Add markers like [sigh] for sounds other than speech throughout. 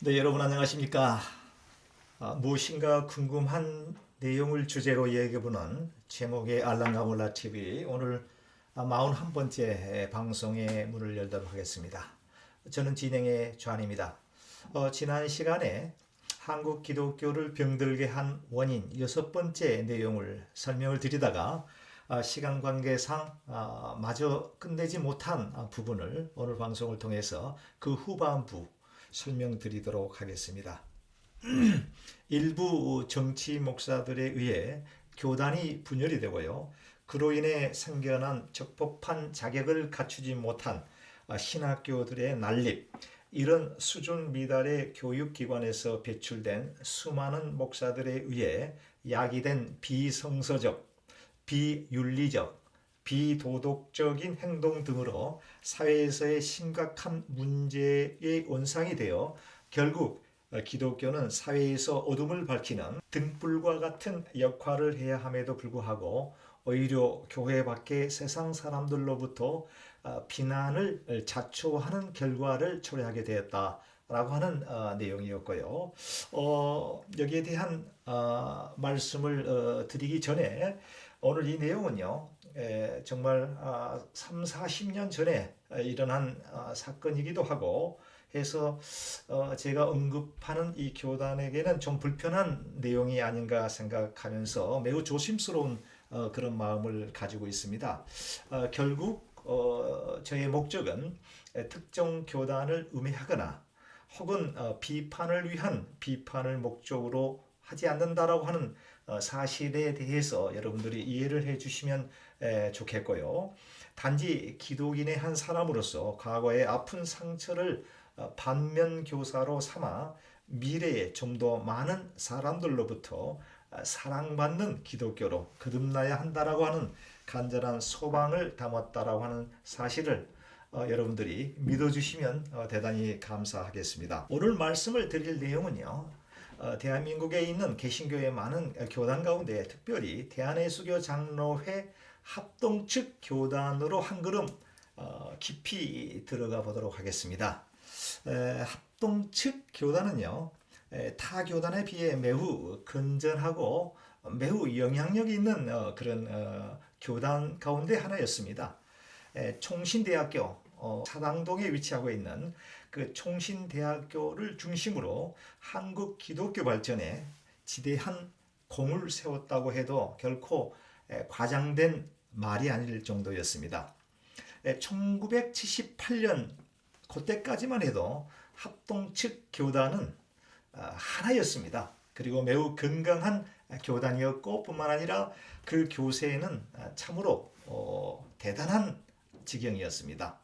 네, 여러분 안녕하십니까? 아, 무엇인가 궁금한 내용을 주제로 이야기해보는 제목의 알랑가몰라 TV 오늘 41번째 방송의 문을 열도록 하겠습니다. 저는 진행의 좌입니다. 어, 지난 시간에 한국 기독교를 병들게 한 원인 여섯 번째 내용을 설명을 드리다가 아, 시간 관계상 아, 마저 끝내지 못한 아, 부분을 오늘 방송을 통해서 그 후반부 설명드리도록 하겠습니다. [clears throat] 일부 정치 목사들에 의해 교단이 분열이 되고요. 그로 인해 생겨난 적법한 자격을 갖추지 못한 아, 신학교들의 난립, 이런 수준 미달의 교육기관에서 배출된 수많은 목사들에 의해 야기된 비성서적, 비윤리적, 비도덕적인 행동 등으로 사회에서의 심각한 문제의 원상이 되어 결국 기독교는 사회에서 어둠을 밝히는 등불과 같은 역할을 해야 함에도 불구하고 오히려 교회 밖의 세상 사람들로부터 어, 비난을 자초하는 결과를 초래하게 되었다 라고 하는 어, 내용이었고요. 어, 여기에 대한 어, 말씀을 어, 드리기 전에 오늘 이 내용은요. 에, 정말 아, 3, 40년 전에 일어난 아, 사건이기도 하고 해서 어, 제가 언급하는 이 교단에게는 좀 불편한 내용이 아닌가 생각하면서 매우 조심스러운 어, 그런 마음을 가지고 있습니다. 어, 결국 어, 저의 목적은 에, 특정 교단을 음해하거나 혹은 어, 비판을 위한 비판을 목적으로 하지 않는다라고 하는 어, 사실에 대해서 여러분들이 이해를 해 주시면 에, 좋겠고요. 단지 기독인의 한 사람으로서 과거의 아픈 상처를 어, 반면 교사로 삼아 미래에 좀 더 많은 사람들로부터 어, 사랑받는 기독교로 거듭나야 한다라고 하는 간절한 소망을 담았다라고 하는 사실을 어, 여러분들이 믿어주시면 어, 대단히 감사하겠습니다. 오늘 말씀을 드릴 내용은요. 어, 대한민국에 있는 개신교의 많은 교단 가운데 특별히 대한예수교 장로회 합동 측 교단으로 한 걸음 어, 깊이 들어가 보도록 하겠습니다. 에, 합동 측 교단은요, 에, 타 교단에 비해 매우 건전하고 매우 영향력 있는 어, 그런 어, 교단 가운데 하나였습니다. 에, 총신대학교 어, 사당동에 위치하고 있는 그 총신대학교를 중심으로 한국 기독교 발전에 지대한 공을 세웠다고 해도 결코 에, 과장된 말이 아닐 정도였습니다. 1978년 그때까지만 해도 합동 측 교단은 아, 하나였습니다. 그리고 매우 건강한 교단이었고 뿐만 아니라 그 교세는 아, 참으로 어, 대단한 지경이었습니다.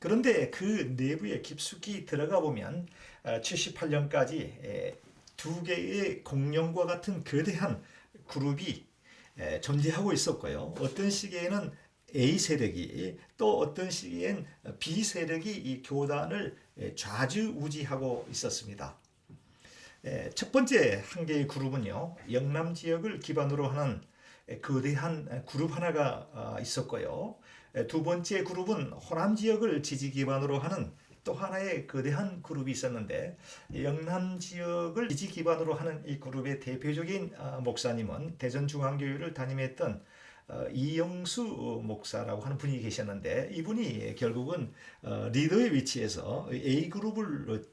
그런데 그 내부에 깊숙이 들어가 보면 78년까지 두 개의 공룡과 같은 거대한 그룹이 에, 존재하고 있었고요. 어떤 시기에는 A 세력이 또 어떤 시기엔 B 세력이 이 교단을 에, 좌지우지하고 있었습니다. 에, 첫 번째 한 개의 그룹은요, 영남 지역을 기반으로 하는 에, 거대한 그룹 하나가 아, 있었고요. 에, 두 번째 그룹은 호남 지역을 지지 기반으로 하는 또 하나의 거대한 그룹이 있었는데 영남 지역을 지지 기반으로 하는 이 그룹의 대표적인 아, 목사님은 대전중앙교회를 담임했던 어, 이영수 목사라고 하는 분이 계셨는데 이분이 결국은 어, 리더의 위치에서 A 그룹을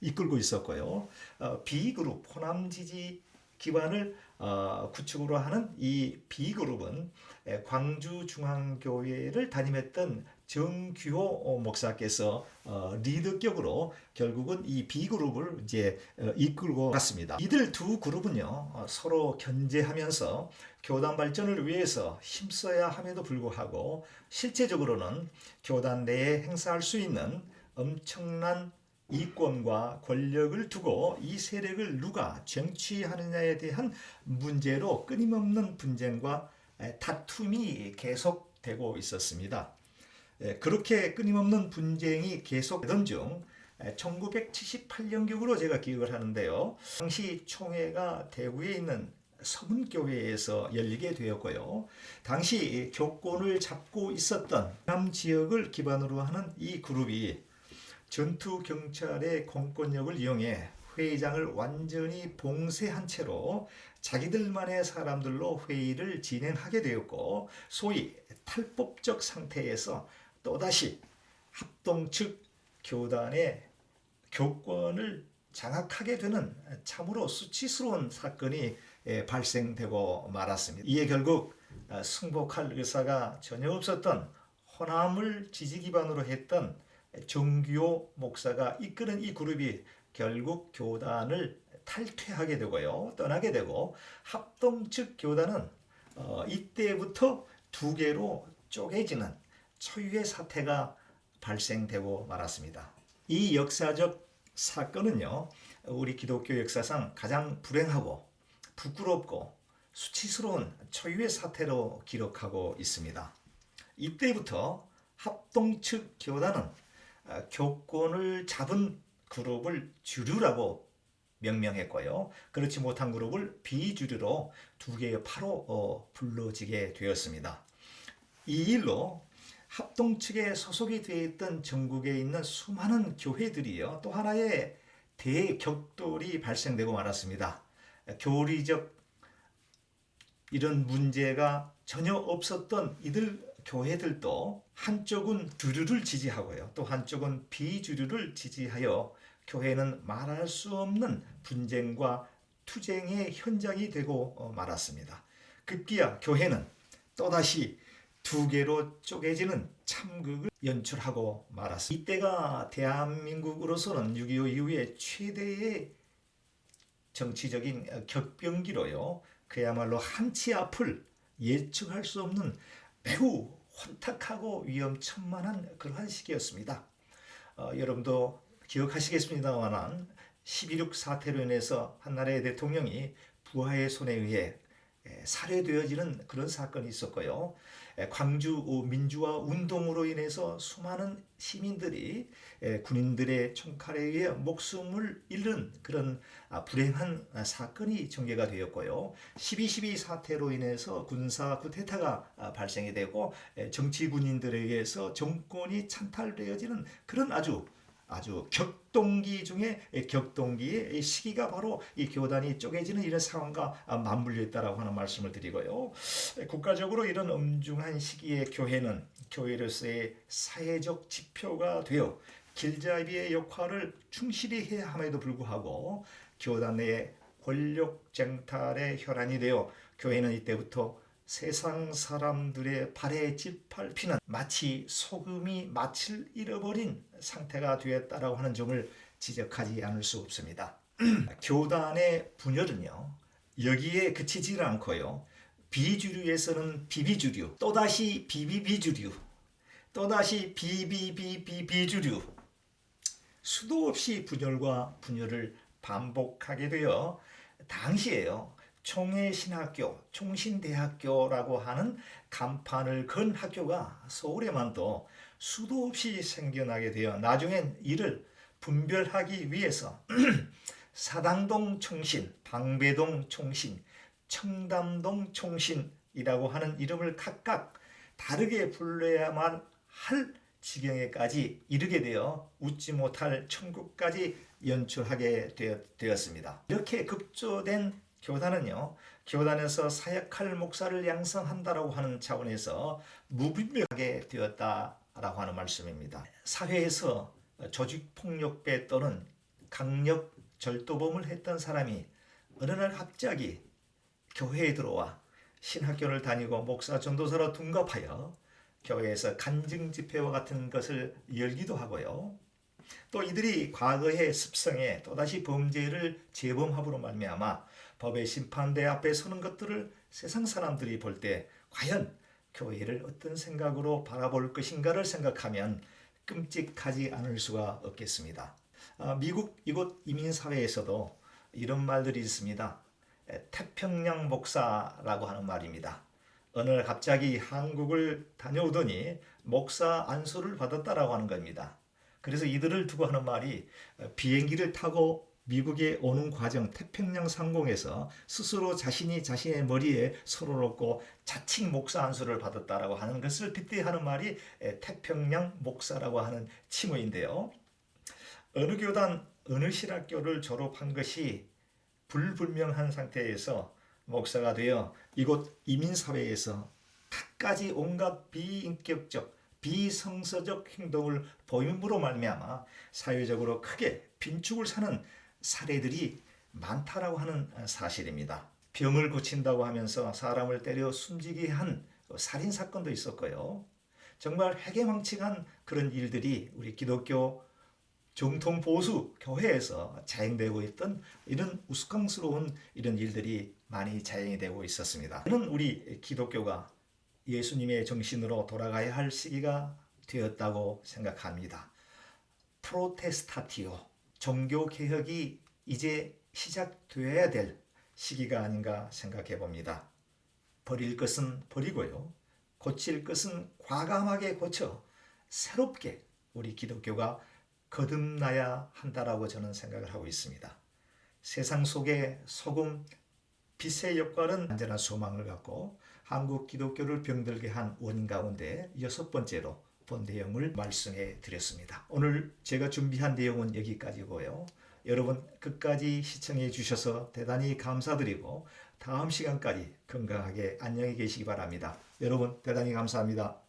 이끌고 있었고요. 어, B 그룹 호남 지지 기반을 어, 구축으로 하는 이 B 그룹은 광주 중앙교회를 담임했던 정규호 목사께서 어, 리더격으로 결국은 이 B 그룹을 이제 어, 이끌고 갔습니다. 이들 두 그룹은요 어, 서로 견제하면서 교단 발전을 위해서 힘써야 함에도 불구하고 실제적으로는 교단 내에 행사할 수 있는 엄청난 이권과 권력을 두고 이 세력을 누가 쟁취하느냐에 대한 문제로 끊임없는 분쟁과 다툼이 계속되고 있었습니다. 그렇게 끊임없는 분쟁이 계속되던 중 1978년경으로 제가 기억을 하는데요. 당시 총회가 대구에 있는 서문교회에서 열리게 되었고요. 당시 교권을 잡고 있었던 남 지역을 기반으로 하는 이 그룹이 전투 경찰의 공권력을 이용해 회의장을 완전히 봉쇄한 채로 자기들만의 사람들로 회의를 진행하게 되었고 소위 탈법적 상태에서 또다시 합동 측 교단의 교권을 장악하게 되는 참으로 수치스러운 사건이 예, 발생되고 말았습니다. 이에 결국 아, 승복할 의사가 전혀 없었던 호남을 지지 기반으로 했던 정규호 목사가 이끄는 이 그룹이 결국 교단을 탈퇴하게 되고요. 떠나게 되고 합동 측 교단은 어, 이때부터 두 개로 쪼개지는 초유의 사태가 발생되고 말았습니다. 이 역사적 사건은요. 우리 기독교 역사상 가장 불행하고 부끄럽고 수치스러운 초유의 사태로 기록하고 있습니다. 이때부터 합동 측 교단은 아, 교권을 잡은 그룹을 주류라고 명명했고요. 그렇지 못한 그룹을 비주류로 두 개의 파로 어, 불러지게 되었습니다. 이 일로 합동 측에 소속이 되어 있던 전국에 있는 수많은 교회들이요. 또 하나의 대격돌이 발생되고 말았습니다. 교리적 이런 문제가 전혀 없었던 이들 교회들도 한쪽은 주류를 지지하고요. 또 한쪽은 비주류를 지지하여 교회는 말할 수 없는 분쟁과 투쟁의 현장이 되고 어, 말았습니다. 급기야 교회는 또다시 두 개로 쪼개지는 참극을 연출하고 말았습니다. 이때가 대한민국으로서는 6.25 이후에 최대의 정치적인 격변기로요. 그야말로 한치 앞을 예측할 수 없는 매우 혼탁하고 위험천만한 그러한 시기였습니다. 어, 여러분도 기억하시겠습니다만 12.6 사태로 인해서 한나라의 대통령이 부하의 손에 의해 살해되어지는 그런 사건이 있었고요. 광주 민주화 운동으로 인해서 수많은 시민들이 군인들의 총칼에 의해 목숨을 잃는 그런 아, 불행한 사건이 전개가 되었고요. 12.12 사태로 인해서 군사 쿠데타가 아, 발생이 되고 정치 군인들에 의해서 정권이 찬탈되어지는 그런 아주 아주 격동기 중에 격동기의 시기가 바로 이 교단이 쪼개지는 이런 상황과 맞물려 있다라고 하는 말씀을 드리고요. 국가적으로 이런 엄중한 시기에 교회는 교회로서의 사회적 지표가 되어 길잡이의 역할을 충실히 해야 함에도 불구하고 교단 내의 권력 쟁탈의 혈안이 되어 교회는 이때부터 세상 사람들의 발에 짓밟히는 마치 소금이 맛을 잃어버린 상태가 되었다라고 하는 점을 지적하지 않을 수 없습니다. [clears throat] 교단의 분열은요 여기에 그치지 않고요 비주류에서는 비비주류 또다시 비비비주류 또다시 비비비비비주류 수도 없이 분열과 분열을 반복하게 되어 당시에요 총회신학교, 총신대학교라고 하는 간판을 건 학교가 서울에만도 수도 없이 생겨나게 되어 나중엔 이를 분별하기 위해서 [clears throat] 사당동 총신, 방배동 총신, 청담동 총신이라고 하는 이름을 각각 다르게 불러야만 할 지경에까지 이르게 되어 웃지 못할 천국까지 연출하게 되었습니다. 이렇게 급조된 교단은요, 교단에서 사역할 목사를 양성한다라고 하는 차원에서 무분별하게 되었다라고 하는 말씀입니다. 사회에서 조직폭력배 또는 강력 절도범을 했던 사람이 어느 날 갑자기 교회에 들어와 신학교를 다니고 목사 전도사로 둔갑하여 교회에서 간증 집회와 같은 것을 열기도 하고요. 또 이들이 과거의 습성에 또다시 범죄를 재범함으로 말미암아 법의 심판대 앞에 서는 것들을 세상 사람들이 볼 때 과연 교회를 어떤 생각으로 바라볼 것인가를 생각하면 끔찍하지 않을 수가 없겠습니다. 아, 미국 이곳 이민사회에서도 이런 말들이 있습니다. 태평양 목사라고 하는 말입니다. 어느 날 갑자기 한국을 다녀오더니 목사 안수를 받았다라고 하는 겁니다. 그래서 이들을 두고 하는 말이 비행기를 타고 미국에 오는 과정 태평양 상공에서 스스로 자신이 자신의 머리에 서로 놓고 자칭 목사 안수를 받았다라고 하는 것을 빗대하는 말이 태평양 목사라고 하는 칭호인데요. 어느 교단 어느 신학교를 졸업한 것이 불분명한 상태에서 목사가 되어 이곳 이민사회에서 갖가지 온갖 비인격적 비성서적 행동을 보임으로 말미암아 사회적으로 크게 빈축을 사는 사례들이 많다라고 하는 사실입니다. 병을 고친다고 하면서 사람을 때려 숨지게 한 살인 사건도 있었고요. 정말 해괴망측한 그런 일들이 우리 기독교 정통 보수 교회에서 자행되고 있던 이런 우스꽝스러운 이런 일들이 많이 자행이 되고 있었습니다. 저는 우리 기독교가 예수님의 정신으로 돌아가야 할 시기가 되었다고 생각합니다. 프로테스타티오 종교 개혁이 이제 시작되어야 될 시기가 아닌가 생각해 봅니다. 버릴 것은 버리고요. 고칠 것은 과감하게 고쳐 새롭게 우리 기독교가 거듭나야 한다라고 저는 생각을 하고 있습니다. 세상 속에 소금 빛의 역할은 언제나 소망을 갖고 한국 기독교를 병들게 한 원인 가운데 여섯 번째로 본 내용을 말씀해 드렸습니다. 오늘 제가 준비한 내용은 여기까지고요. 여러분 끝까지 시청해 주셔서 대단히 감사드리고 다음 시간까지 건강하게 안녕히 계시기 바랍니다. 여러분 대단히 감사합니다.